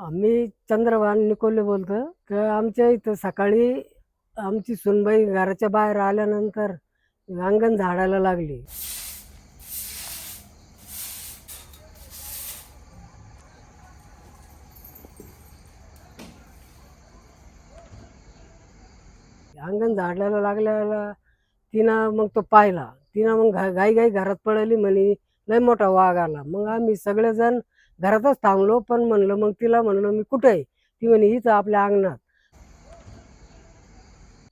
आम्ही चंद्रभान निकोले बोलतो तर आमच्या इथं सकाळी आमची सुनबाई घराच्या बाहेर आल्यानंतर अंगण झाडायला लागली. अंगण झाडायला लागल्याला तिनं मग तो पाहिला. तिनं मग घाई घाई घरात पळली म्हणे लय मोठा वाघ आला. मग आम्ही सगळेजण घरातच थांबलो पण म्हणलं मग तिला म्हणलं मी कुठे आहे? ती म्हणे हीच आपल्या अंगणात.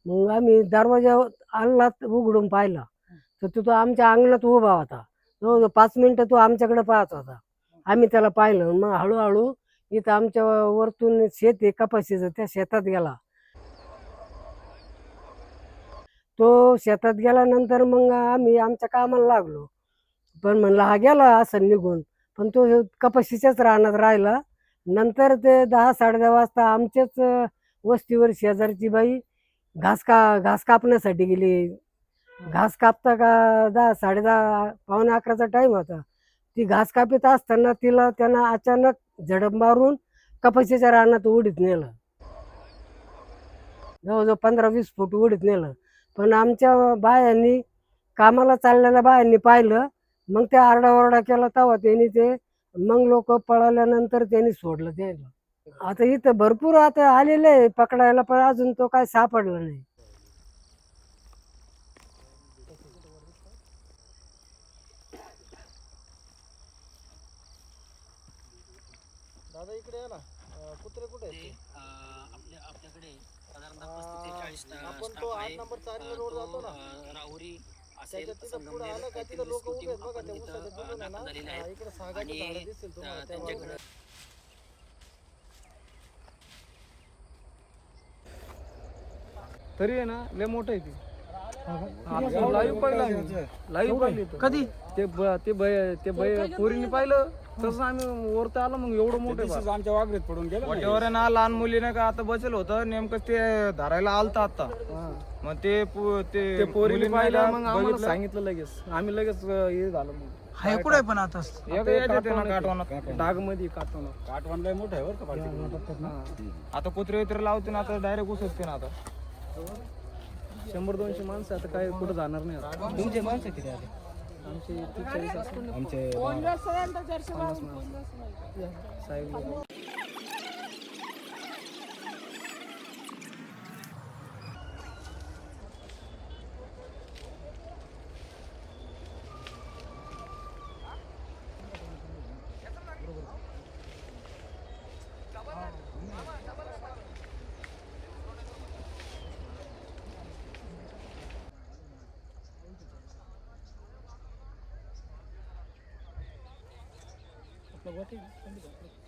मग आम्ही दरवाजा आणला उघडून पाहिला. तर तो तो आमच्या अंगणात उभा होता. जवळजवळ पाच मिनिटं तो आमच्याकडे पाहत होता. आम्ही त्याला पाहिलं. मग हळूहळू इथं आमच्या वरतून शेत आहे कपाशीचं त्या शेतात गेला. तो शेतात गेल्यानंतर मग आम्ही आमच्या कामाला लागलो. पण म्हणलं हा गेला असं निघून. पण तो कपाशीच्याच रानात राहिला. नंतर ते दहा साडेदहा वाजता आमच्याच वस्तीवर शेजारची बाई घास का घास कापण्यासाठी गेली. घास कापता का दहा साडेदहा पावणे अकराचा टाईम होता. ती घास कापीत असताना तिला त्यांना अचानक झडप मारून कपाशीच्या रानात उडीत नेलं. जवळजवळ पंधरा वीस फूट उडीत नेलं. पण आमच्या बायांनी कामाला चाललेल्या बायांनी पाहिलं. मग ते आरडाओरडा केला तेव्हा त्यांनी ते मग लोक पळाल्यानंतर त्यांनी सोडलं त्याला आता इथं भरपूर आता आलेले आहे पकडायला पण अजून तो काय सापडला नाही. दादा इकडे या ना. अं, कुत्रे कुठे आहेत? ते ते? अं, आपल्या आपल्याकडे साधारणतः पस्तीस ते चाळीस आपण स्टाफ तो आठ आहे. नंबर चारवी अं, रोड तो, जातो ना. अं, राहुरी असेल संगमनेर येथील आपण तिथं, दाखल झालेले आणि त्यांच्याकडे. तरी आहे ना लय मोठं आहे ती. लाईव्ह पाहिलं लाईव्ह पाहिलं. कधी? ते ब- ते बै- ते बै- पोरीने पाहिलं. तसं आम्ही वरत आलो मग एवढं मोठं आहे बा. आमच्या वागरीत पडून गेलं वाटेवर ना लहान मुलीने का आता बसेल होतं नेमकं ते धरायला आलता आता. मग ते पो- ते ते पोरीने मुलीने पाहिलं, मग आम्हाला. सांगितलं लगेच. आम्ही लगेच अं, हे झालं मग. हाय कुठे पण आता? एक याच्यात आहे. ना काटवानात डागमध्ये लय मोठं आहे बरं का. हा. आता कुत्रे वगैरे लावते ना आता डायरेक्ट उसकते ना आता. शंभर दोनशे माणसं आता काय कुठं जाणार नाही आता. तुमचे माणसं किती आले आमचे तीस चाळीस असतील. आमचे पन्नास माणसं. साहेब लोकं.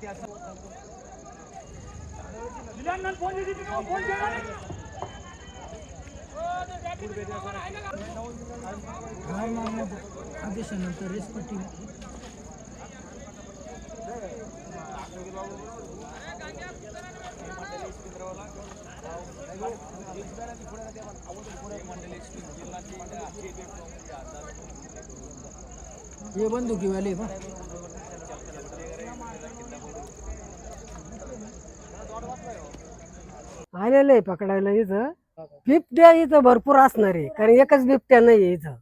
चान्स आदेशानंतर रेस्क्यू टीम हे की वाली आलेलं आहे पकडायला इथं. बिबट्या इथं भरपूर असणार आहे कारण एकच बिबट्या नाही इथं.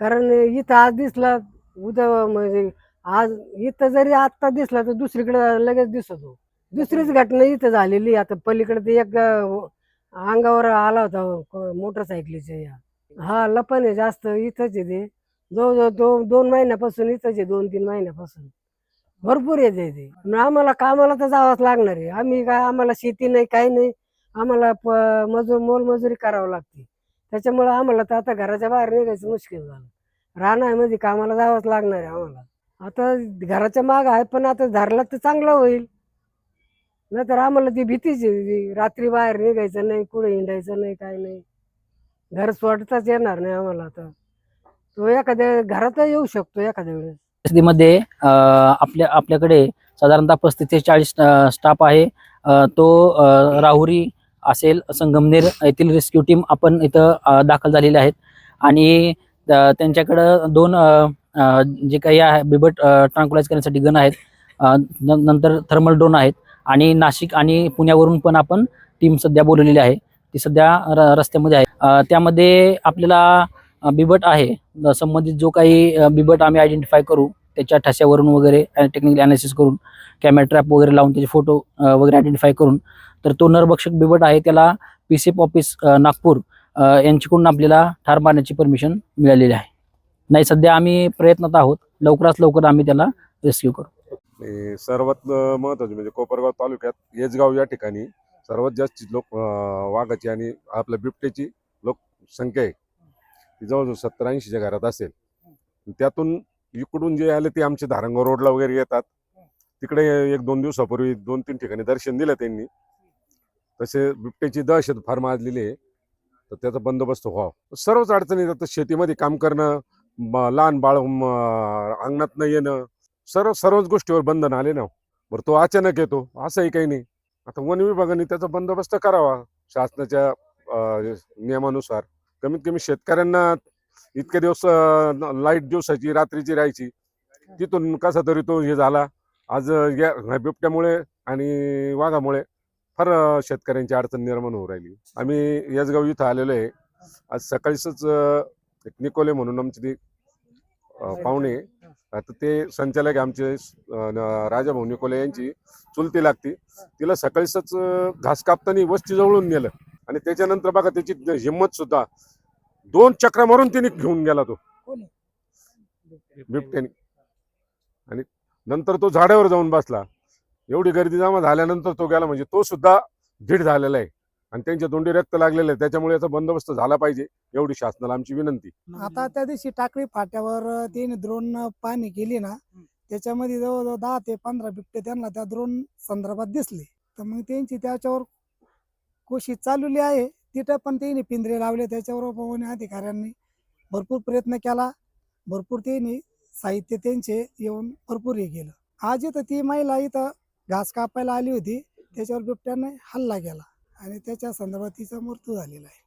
कारण इथं आज दिसला उद्या म्हणजे आज इथं जरी आत्ता दिसला तर दुसरीकडे लगेच दिसतो. दुसरीच घटना इथं झालेली आता पलीकडे ते एक अंगावर आला होता मोटरसायकलीच्या या हा लपन आहे जास्त इथंच आहे ते. जवळजवळ दोन दोन महिन्यापासून इथंच आहे दोन तीन महिन्यापासून. भरपूर येते ते आम्हाला कामाला तर जावंच लागणार आहे. आम्ही काय आम्हाला शेती नाही काही नाही. आम्हाला प मजूर मोलमजुरी करावं लागते. त्याच्यामुळं आम्हाला तर आता घराच्या बाहेर निघायचं मुश्किल झालं. राहण्यामध्ये कामाला जावंच लागणार आहे आम्हाला. आता घराच्या माग आहे पण आता धरला तर चांगलं होईल. नाहीतर आम्हाला ती भीतीच आहे रात्री बाहेर निघायचं नाही कुठे हिंडायचं नाही काय नाही. घर सोडताच येणार नाही आम्हाला आता. तो एखाद्या घरातही येऊ शकतो एखाद्या वेळेस. परिस्थितीमध्ये अं, आपल्या आपल्याकडे साधारणतः पस्तीस ते चाळीस स्टाफ आहे. तो राहुरी असेल संगमनेर येथील रेस्क्यू टीम आपण इथं दाखल झालेले आहेत. आणि त्यांच्याकडं दोन अं, जे काही आहे बिबट ट्रान्कुलाइज करण्यासाठी गन आहेत. न- नंतर थर्मल ड्रोन आहेत. आणि नाशिक आणि पुण्यावरून पण आपण टीम सध्या बोलवलेली आहे. ती सध्या र- रस्त्यामध्ये आहे. त्यामध्ये आपल्याला बिबट आहे. संबंधित जो काही बिबट आम्ही आयडेंटिफाय करू त्याच्या ठश्यावरून वगैरे टेक्निकल अनालिसिस करून कॅमेरा ट्रॅप वगैरे लावून त्याचे फोटो वगैरे आयडेंटिफाय करून तर तो नरभक्षक बिबट आहे. त्याला पी सी ऑफिस नागपूर यांच्याकडून आपल्याला ठार मारण्याची परमिशन मिळालेली आहे. नाही सध्या आम्ही प्रयत्नात आहोत. लवकरात लवकर आम्ही त्याला रेस्क्यू करू. आणि सर्वात महत्त्वाचे म्हणजे कोपरगाव तालुक्यात येजगाव या ठिकाणी सर्वात जास्त लोक वाघाची आणि आपल्या बिबट्याची लोकसंख्या आहे. ती जवळजवळ सत्तर ऐंशीच्या घरात असेल. त्यातून इकडून जे आले ते आमचे धारंगाव रोडला वगैरे येतात. तिकडे एक दोन दिवसापूर्वी दोन तीन ठिकाणी दर्शन दिलं त्यांनी. तसे बिबट्याची दहशत फार माजलेली आहे. तर त्याचा बंदोबस्त व्हावा. सर्वच अडचणी येतात शेतीमध्ये काम करणं लहान बाळ अंगणात न येणं सर्व सर्वच गोष्टीवर बंधन आले ना हो. बरं तो अचानक येतो असंही काही नाही. आता वन विभागाने त्याचा बंदोबस्त करावा शासनाच्या नियमानुसार. कमीत कमी शेतकऱ्यांना इतके दिवस लाइट दिवसाची रात्रीची राहायची. तिथून कसा तरी तो हे झाला. आज या बिबट्यामुळे आणि वाघामुळे फार शेतकऱ्यांची अडचण निर्माण होऊ राहिली. आम्ही याचगाव इथं आलेलो आहे. आज सकाळीच एक निकोले म्हणून आमचे ते पाहुणे आता ते संचालक आमचे राजाभाऊ निकोले यांची चुलती लागती. तिला सकाळीच घास कापताना वस्ती जवळून नेलं. आणि त्याच्यानंतर बघा त्याची हिंमत सुद्धा दोन चक्रा मारून तिने घेऊन गेला तो. बिबट्याने. आणि नंतर तो झाडावर जाऊन बसला. एवढी गर्दी जमा झाल्यानंतर तो गेला म्हणजे तो सुद्धा धीड झालेला आहे. आणि त्यांच्या तोंडी रक्त लागलेलं आहे. त्याच्यामुळे याचा बंदोबस्त झाला पाहिजे एवढी शासनाला आमची विनंती. आता त्या दिवशी टाकळी फाट्यावर त्याने द्रोण पाणी केली ना त्याच्यामध्ये जवळजवळ दहा ते पंधरा बिबटे त्यांना त्या द्रोण संदर्भात दिसले. तर मग त्यांची त्याच्यावर कोशिश चालवली आहे. तिथं पण त्यांनी पिंजरे लावले त्याच्यावर वन अधिकाऱ्यांनी भरपूर प्रयत्न केला. भरपूर त्यांनी साहित्य त्यांचे येऊन भरपूर हे केलं. आज इथं ती महिला इथं घास कापायला आली होती. त्याच्यावर बिबट्याने हल्ला केला. आणि त्याच्या संदर्भात तिचा मृत्यू झालेला आहे.